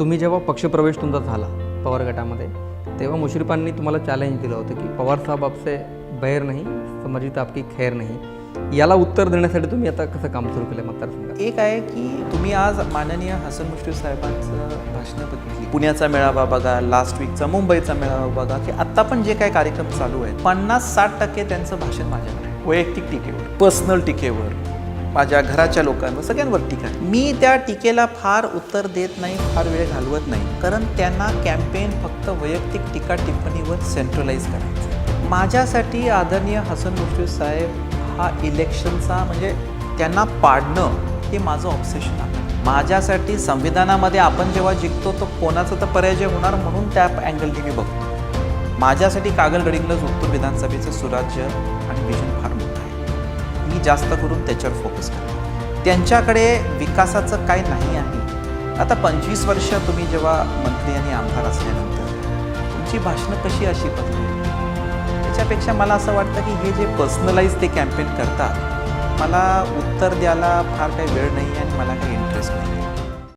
तुम्ही जेव्हा पक्षप्रवेश तुमचा झाला पवार गटामध्ये तेव्हा मुश्रीफांनी तुम्हाला चॅलेंज दिलं होतं की पवार साहेब आपसे बैर नाही समजित आपकी खैर नाही. याला उत्तर देण्यासाठी तुम्ही आता कसं काम सुरू केलं मतदारसंघात? एक आहे की तुम्ही आज माननीय हसन मुश्रीफ साहेबांचं भाषणं बघितली पुण्याचा मेळावा बघा लास्ट वीकचा मुंबईचा मेळावा बघा की आत्ता पण जे काही कार्यक्रम चालू आहेत पन्नास साठ टक्के त्यांचं भाषण माझ्याकडे वैयक्तिक टीकेवर पर्सनल टीकेवर. माझ्या घराच्या लोकांवर सगळ्यांवर टीका आहे. मी त्या टीकेला फार उत्तर देत नाही फार वेळ घालवत नाही. कारण त्यांना कॅम्पेन फक्त वैयक्तिक टीका टिप्पणीवर सेंट्रलाइज करायचं माझ्यासाठी आदरणीय हसन मुश्रीफ साहेब हा इलेक्शनचा म्हणजे त्यांना पाडणं हे माझं ऑब्सेशन आहे. माझ्यासाठी संविधानामध्ये आपण जेव्हा जिंकतो तो कोणाचा तर पर्याय होणार म्हणून त्या अँगलने मी बघतो. माझ्यासाठी कागल गडिंगला झोपतो विधानसभेचं सुराज्य आणि विजन जास्त करून त्याच्यावर फोकस करतो त्यांच्याकडे विकासाचं काय नाही आहे. आता पंचवीस वर्ष तुम्ही जेव्हा मंत्री आणि आमदार असल्यानंतर तुमची भाषणं कशी अशी पद्धती त्याच्यापेक्षा मला असं वाटतं की हे जे पर्सनलाइज ते कॅम्पेन करतात मला उत्तर द्यायला फार काही वेळ नाही आणि मला काही इंटरेस्ट नाही.